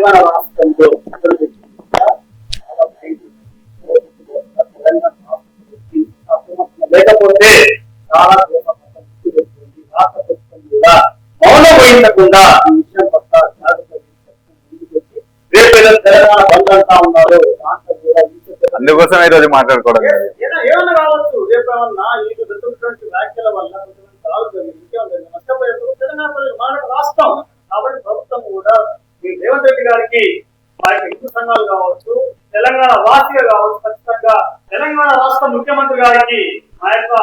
తెలంగాణ రాష్ట్రంలో లేకపోతే చాలా రాష్ట్ర ప్రభుత్వం కూడా మౌనం వహించకుండా ఈ విషయం పట్ల రేపు తెలంగాణ బంద్ అంటా ఉన్నారు అందుకోసం ఈ మాట్లాడుకోవడం జరిగింది. కావచ్చు జరుగుతున్నటువంటి వ్యాఖ్యల వల్ల కొంతమంది తాగు జరిగింది ఇంకేముంది నష్టపోయారు తెలంగాణ ప్రజలు మానవ రాష్ట్రం కాబట్టి ప్రభుత్వం కూడా ఈ రేవంత్ రెడ్డి గారికి మా యొక్క హిందూ సంఘాలు కావచ్చు తెలంగాణ వాసిగా కావచ్చు ఖచ్చితంగా తెలంగాణ రాష్ట్ర ముఖ్యమంత్రి గారికి మా యొక్క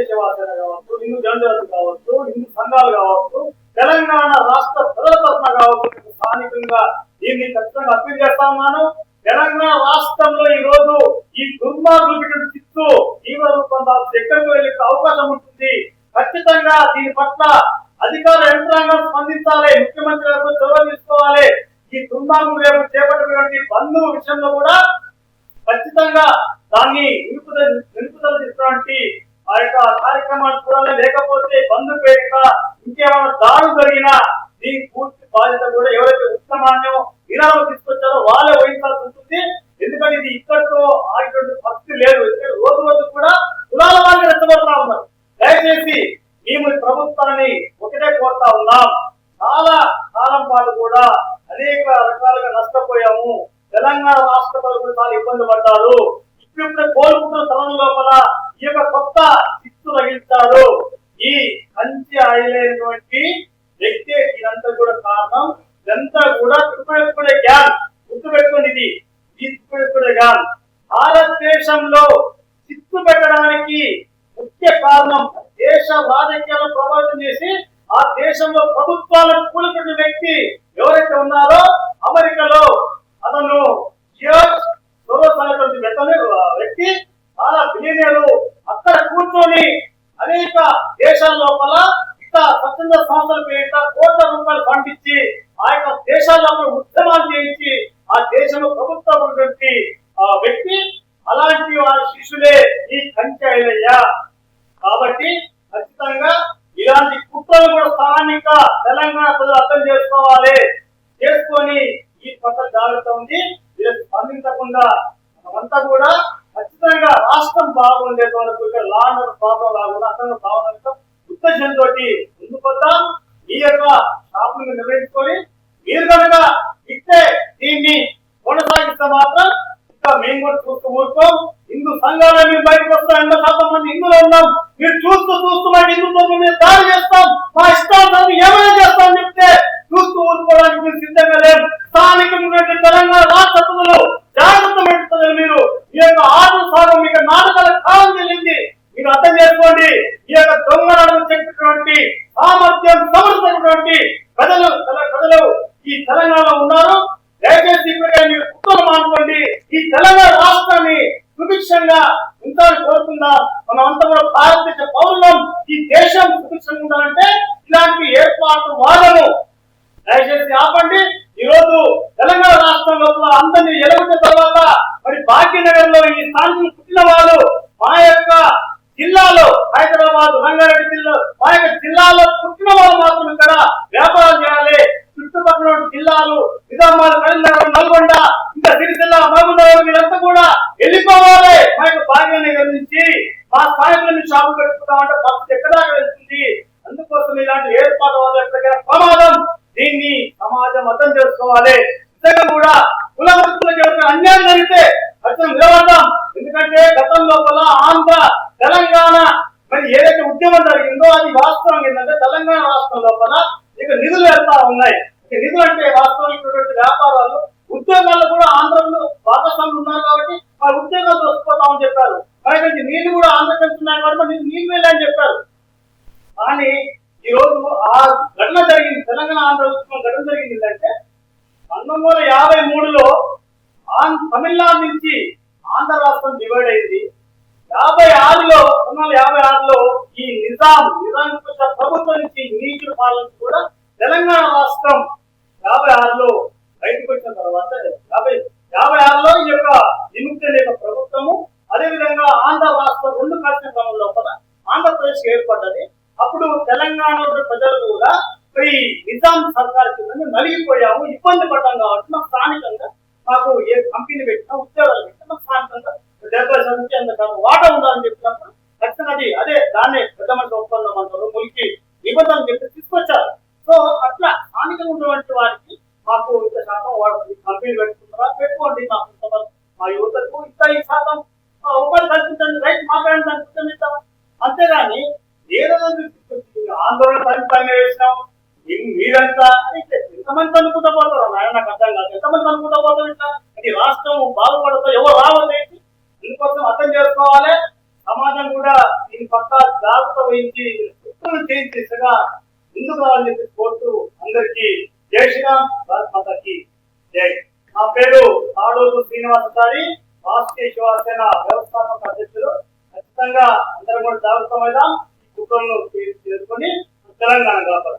రాష్ట్రీయ కావచ్చు హిందూ జనజాతి కావచ్చు హిందూ సంఘాలు కావచ్చు తెలంగాణ రాష్ట్ర ప్రజల కావచ్చు స్థానికంగా దీన్ని ఖచ్చితంగా అప్పీల్ చేస్తా ఉన్నాను తెలంగాణ రాష్ట్రంలో ఈ రోజు ఈ దుర్మార్గులు చిత్తు జీవ రూపం ఎక్కడికి వెళ్ళే అవకాశం ఉంటుంది. ఖచ్చితంగా దీని పట్ల అధికార యంత్రాంగం స్పందించాలి ముఖ్యమంత్రి గారితో చొరవ తీసుకోవాలి. ఈ దుర్మార్గులు రేపు చేపట్టినటువంటి బంధువు విషయంలో కూడా ఖచ్చితంగా దాన్ని నిలుపుదల నిలుపుదల చేసినటువంటి ఆ యొక్క కార్యక్రమాలు చూడాలి లేకపోతే బంధు పేరిట ఇంకేమైనా దారులు జరిగినా మీ పూర్తి బాధ్యత కూడా ఎవరైతే ఉత్తమాన్యం విరామం తీసుకొచ్చారో వాళ్ళే వహించాల్సి ఉంటుంది. ఎందుకంటే ఇది ఇక్కడితో ఆగినటువంటి భక్తి లేదు. ఎందుకంటే రోజు రోజు కూడా కులాల వాళ్ళు రెచ్చగొడతా ఉన్నారు. దయచేసి మేము ప్రభుత్వాన్ని ఒకటే కోరుతా ఉన్నాం. చాలా కాలం పాటు కూడా అనేక రకాలుగా నష్టపోయాము. తెలంగాణ రాష్ట్ర ప్రజలు చాలా ఇబ్బంది పడ్డారు. ఇప్పుడు కోలుకుంటున్న తరం లోపల ఈమె కొత్త చిత్తు రగిల్చారు ఈ కంచి అయినటువంటి వ్యక్తి ఇదంతా కూడా కారణం. ఇదంతా కూడా తుప్పడే గ్యాన్ గుర్తుపెట్టుకోండి ఇది ఈ గ్యాన్ భారతదేశంలో చిత్తు పెట్టడానికి ముఖ్య కారణం దేశ రాజకీయాలను ప్రభావితం చేసి ఆ దేశంలో ప్రభుత్వాలను కూలిపెట్టిన వ్యక్తి ఎవరైతే ఉన్నారో అమెరికా దేశం లోపల ఇట్లా స్వచ్ఛంద సంస్థల పేరిట కోట్ల రూపాయలు పండించి ఆ యొక్క దేశాల లోపల ఉద్యమాలు చేయించి ఆ దేశంలో ప్రభుత్వం ఉన్నటువంటి ఆ వ్యక్తి అలాంటి వారి శిష్యులే ఈ కంచె కాబట్టి ఖచ్చితంగా ఇలాంటి కుట్రలు కూడా స్థానిక తెలంగాణ ప్రజలు అర్థం చేసుకోవాలి. చేసుకొని ఈ పట్ల జాగ్రత్త ఉంది. వీళ్ళకి స్పందించకుండా మనమంతా కూడా ఖచ్చితంగా రాష్ట్రం బాగుండేది వరకు ఇక్కడ లా అండ్ ప్రాబ్లం రాకుండా అతను భావనతో ఉత్తేజంతో ముందుకు వద్దాం ఈ యొక్క షాపులను నిర్వహించుకొని మీరు కనుక ఇస్తే దీన్ని కొనసాగిస్తే మాత్రం ఇంకా మేము కూడా చూస్తూ ఊరుకోం. హిందూ సంఘాలు మీరు బయటకు వస్తాం ఎంత శాతం మంది హిందువులు ఉన్నాం. మీరు చూస్తూ చూస్తూ హిందుత్వం మీద దాడి చేస్తాం మా ఇష్టాన్ని ఏమైనా చేస్తాం చెప్తే చూస్తూ ఊరుకోవడానికి మీరు సిద్ధంగా లేరు స్థానికంగా తెలంగాణ రాష్ట్ర ప్రజలు జాగ్రత్త పెట్టుతుంది మీరు ఈ యొక్క ఆట సాగం మీకు నాటకాల కాలం చెల్లింది మీరు అర్థం ఈ యొక్క దొంగలను చెప్పినటువంటి సామర్థ్యం సమర్థమైనటువంటి ప్రజలు తెల- ప్రజలు ఈ తెలంగాణలో ఉన్నారు. దయచేసి ఇప్పటికే మీరు కుక్కలు మానుకోండి ఈ తెలంగాణ రాష్ట్రాన్ని సుభిక్షంగా ఉంచాలని కోరుకుందాం. మనం అంతా కూడా భారతదేశ పౌరులం. ఈ దేశం సుభిక్షంగా ఉండాలంటే ఇలాంటి ఏర్పాటు వాదము దయచేసి ఆపండి. ఈ రోజు తెలంగాణ రాష్ట్రం లోపల అందరినీ ఎలగొట్టిన తర్వాత మరి భాగ్యనగర్లో ఈ స్థానికులు పుట్టిన వాళ్ళు మా యొక్క జిల్లాలో హైదరాబాద్ రంగారెడ్డి జిల్లా మా యొక్క జిల్లాలో పుట్టిన వాళ్ళు మాత్రం ఇక్కడ వ్యాపారం చేయాలి. చుట్టుపక్కల జిల్లాలు నిజామాబాద్ కరీంనగర్ నల్గొండ ఇంకా సిరిసిల్ల మహబూబ్నగర్ వీళ్ళంతా కూడా వెళ్ళిపోవాలి. మా యొక్క భాగ్యాన్ని నుంచి మా స్థానికులను షాపు పెట్టుకుంటామంటే పరిస్థితి ఎక్కడ వెళ్తుంది. అందుకోసం ఇలాంటి ఏర్పాటు వల్ల ఎప్పటికైనా ప్రమాదం దీన్ని సమాజం అర్థం చేసుకోవాలి. నిజంగా కూడా కుల వృత్తులకు ఎవరికైనా అన్యాయం జరిగితే ఖచ్చితంగా నిలబడతాం. ఎందుకంటే గతం లోపల ఆంధ్ర తెలంగాణ మరి ఏదైతే ఉద్యమం జరిగిందో అది వాస్తవం ఏంటంటే తెలంగాణ రాష్ట్రం లోపల ఇక నిధులు వెళ్తా ఉన్నాయి ఇక నిధులు అంటే వాస్తవికటువంటి వ్యాపారాలు ఉద్యోగాలు కూడా ఆంధ్రలో భాగస్వాములు ఉన్నారు కాబట్టి ఆ ఉద్యోగాలు వస్తుపోతామని చెప్పారు. మరి నీళ్ళు కూడా ఆంధ్రప్రదేశ్ ఉన్నాయి కాబట్టి మరి నీళ్ళు వెళ్ళని చెప్పారు. కానీ ఈ రోజు ఆ ఘటన జరిగింది. తెలంగాణ ఆంధ్ర ఉద్యమం ఘటన జరిగింది అంటే పంతొమ్మిది వందల యాభై మూడులో ఆంధ్ర తమిళనాడు నుంచి ఆంధ్ర రాష్ట్రం డివైడ్ అయింది. యాభై ఆరులో పంతొమ్మిది వందల యాభై ఆరులో ఈ నిజాం నిజాం ప్రభుత్వం నుంచి నీచుల పాలన కూడా తెలంగాణ రాష్ట్రం యాభై ఆరులో బయటకు వచ్చిన తర్వాత యాభై యాభై ఆరులో ఈ యొక్క విముక్తి యొక్క ప్రభుత్వము అదే విధంగా ఆంధ్ర రాష్ట్ర రెండు కలిసిన క్రమం లోపల ఆంధ్రప్రదేశ్ ఏర్పడ్డది. అప్పుడు తెలంగాణ ప్రజలు కూడా ఈ నిజాం సర్కార్ కింద నలిగిపోయాము ఇబ్బంది పడ్డాము అంతేగాని ఏ ఆందోళన పరిపాలన వేసినాం మీరంతా అని ఎంతమంది అనుకుంటా పోతారు నాయన నాకు అర్థం కాదు. ఎంతమంది అనుకుంటా పోతారు ఇట్లా? అది రాష్ట్రం బాగుపడతా ఎవరు రావద్దు దీనికోసం అర్థం చేసుకోవాలి. సమాజం కూడా దీని పట్ల జాగ్రత్త వహించి వృత్తులు చేంజ్ దిశగా ముందుకు రావాలని చెప్పి కోరుతూ అందరికీ జై శ్రీరామ్ భారత్ మాతకి జై. నా పేరు తాడోజు శ్రీనివాస గారి రాష్ట్రీయ శివసేన వ్యవస్థాపక అధ్యక్షుడు. ఖచ్చితంగా అందరం కూడా జాగ్రత్తమైనా ఈ కుటుంబంలో చేసుకొని తెలంగాణ కాపాడు